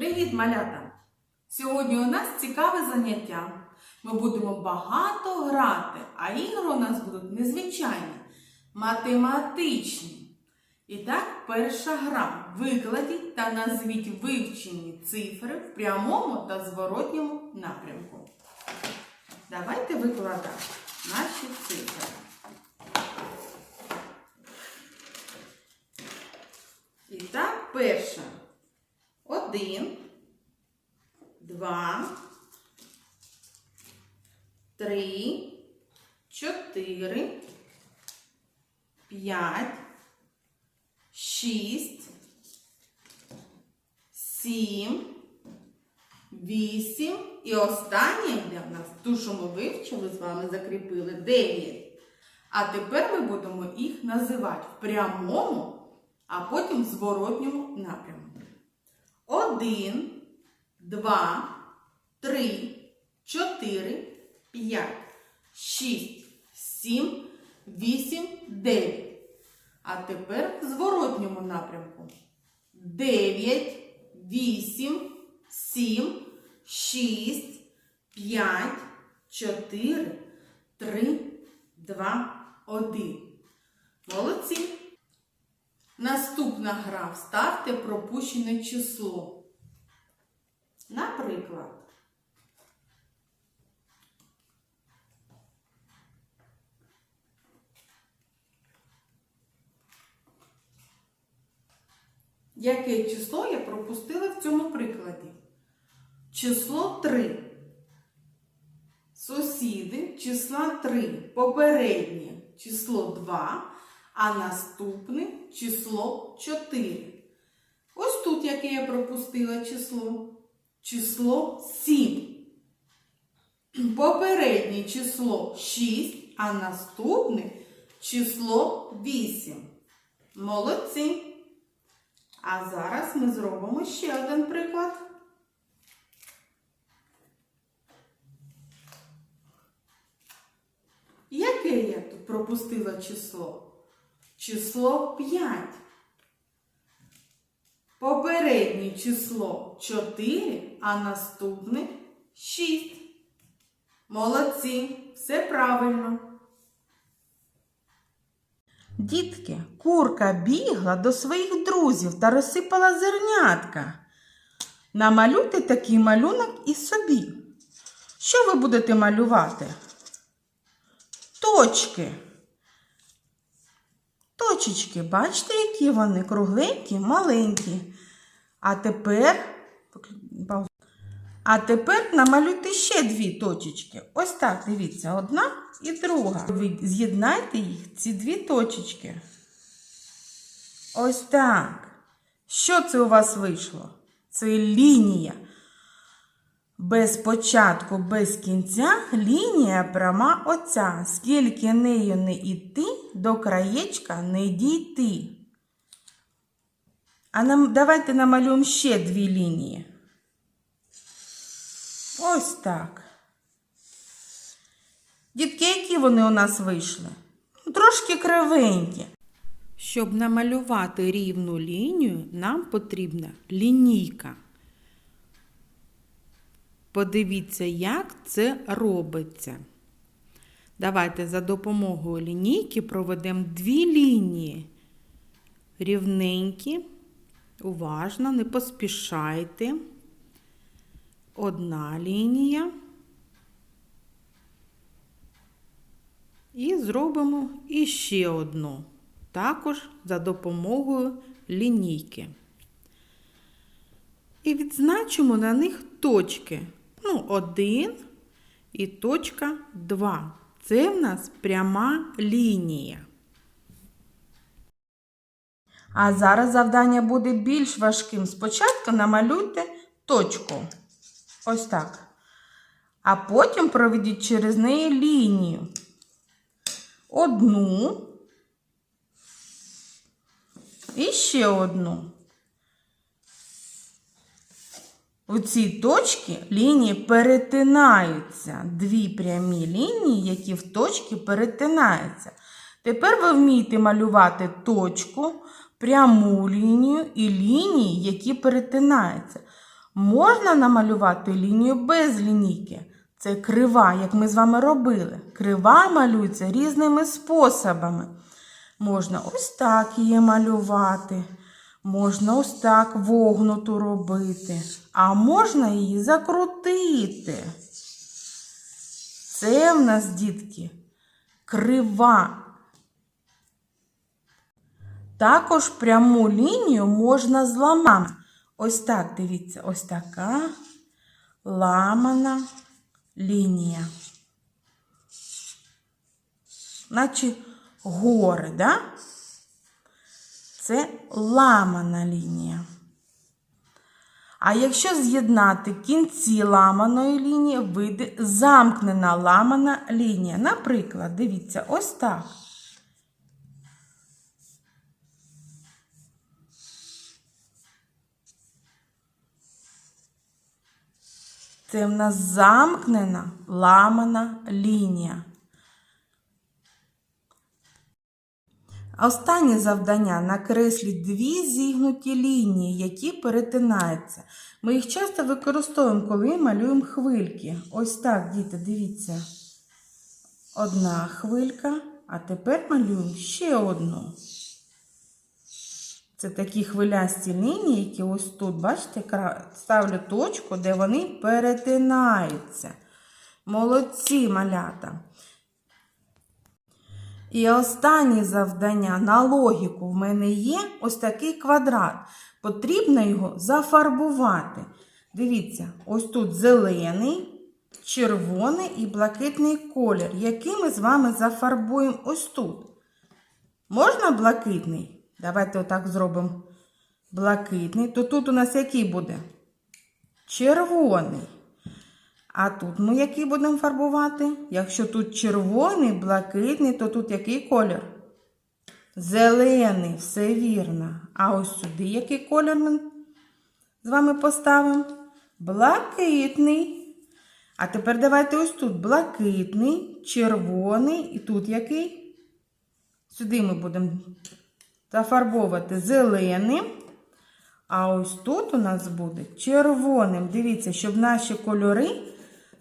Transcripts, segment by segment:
Привіт, малята! Сьогодні у нас цікаве заняття. Ми будемо багато грати, а ігри у нас будуть незвичайні, математичні. І так, перша гра. Викладіть та назвіть вивчені цифри в прямому та зворотньому напрямку. Давайте викладати наші цифри. І так, перша. Один, два, три, чотири, п'ять, шість, сім, вісім. І останнє в нас ту, що ми вивчили з вами, закріпили дев'ять. А тепер ми будемо їх називати в прямому, а потім в зворотньому напрямку. Один, два, три, чотири, п'ять, шість, сім, вісім, дев'ять. А тепер в зворотньому напрямку. Дев'ять, вісім, сім, шість, п'ять, чотири, три, два, один. Молодці! Наступна гра вставте пропущене число. Наприклад, яке число я пропустила в цьому прикладі? Число 3. Сусіди числа 3. Попереднє число 2 а наступне число 4. Ось тут, яке я пропустила число. Число 7. Попереднє число 6, а наступне число 8. Молодці. А зараз ми зробимо ще один приклад. Яке я тут пропустила число? Число 5. Попереднє число 4, а наступне 6. Молодці, все правильно. Дітки, курка бігла до своїх друзів та розсипала зернятка. Намалюйте такий малюнок і собі. Що ви будете малювати? Точки. Точечки, бачите, які вони кругленькі, маленькі. А тепер, а тепер намалюйте ще дві точечки. Ось так, дивіться, одна і друга. Ви з'єднайте їх, ці дві точечки. Ось так. Що це у вас вийшло? Це лінія. Без початку, без кінця лінія пряма оця. Скільки нею не йти, до краєчка не дійти. А нам, давайте намалюємо ще дві лінії. Ось так. Дітки, які вони у нас вийшли? Ну, Трошки кривенькі. Щоб намалювати рівну лінію, нам потрібна лінійка. Подивіться, як це робиться. Давайте за допомогою лінійки проведемо дві лінії. Рівненькі, уважно, не поспішайте. Одна лінія. І зробимо іще одну. Також за допомогою лінійки. І відзначимо на них точки. Ну, один і точка 2. Це в нас пряма лінія. А зараз завдання буде більш важким. Спочатку намалюйте точку. Ось так. А потім проведіть через неї лінію. Одну. І ще одну. У цій точці лінії перетинаються. Дві прямі лінії, які в точці перетинаються. Тепер ви вмієте малювати точку, пряму лінію і лінії, які перетинаються. Можна намалювати лінію без лінійки. Це крива, як ми з вами робили. Крива малюється різними способами. Можна ось так її малювати, можна ось так вогнуту робити, а можна її закрутити. Це в нас, дітки, крива. Також пряму лінію можна зламати. Ось так, дивіться, ось така ламана лінія. Наче гори, да? Це ламана лінія. А якщо з'єднати кінці ламаної лінії, вийде замкнена ламана лінія. Наприклад, дивіться, ось так. Це в нас замкнена ламана лінія. Останнє завдання накресліть дві зігнуті лінії, які перетинаються. Ми їх часто використовуємо, коли малюємо хвильки. Ось так, діти, дивіться. Одна хвилька, а тепер малюємо ще одну. Це такі хвилясті лінії, які ось тут, бачите, ставлю точку, де вони перетинаються. Молодці малята. І останнє завдання на логіку в мене є ось такий квадрат. Потрібно його зафарбувати. Дивіться, ось тут зелений, червоний і блакитний колір, який ми з вами зафарбуємо ось тут. Можна блакитний? Давайте отак зробимо блакитний. То тут у нас який буде? Червоний. А тут ми який будемо фарбувати? Якщо тут червоний, блакитний, то тут який колір? Зелений, все вірно. А ось сюди який колір ми з вами поставимо? Блакитний. А тепер давайте ось тут блакитний, червоний і тут який? Сюди ми будемо зафарбовувати зеленим. А ось тут у нас буде червоним. Дивіться, щоб наші кольори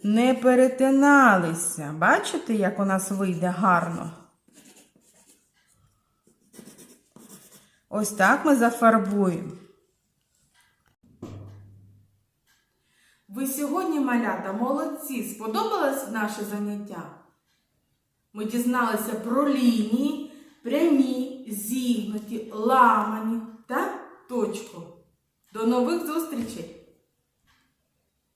не перетиналися. Бачите, як у нас вийде гарно? Ось так ми зафарбуємо. Ви сьогодні, малята, молодці! Сподобалось наше заняття? Ми дізналися про лінії, прямі, зігнуті, ламані та точку. До нових зустрічей!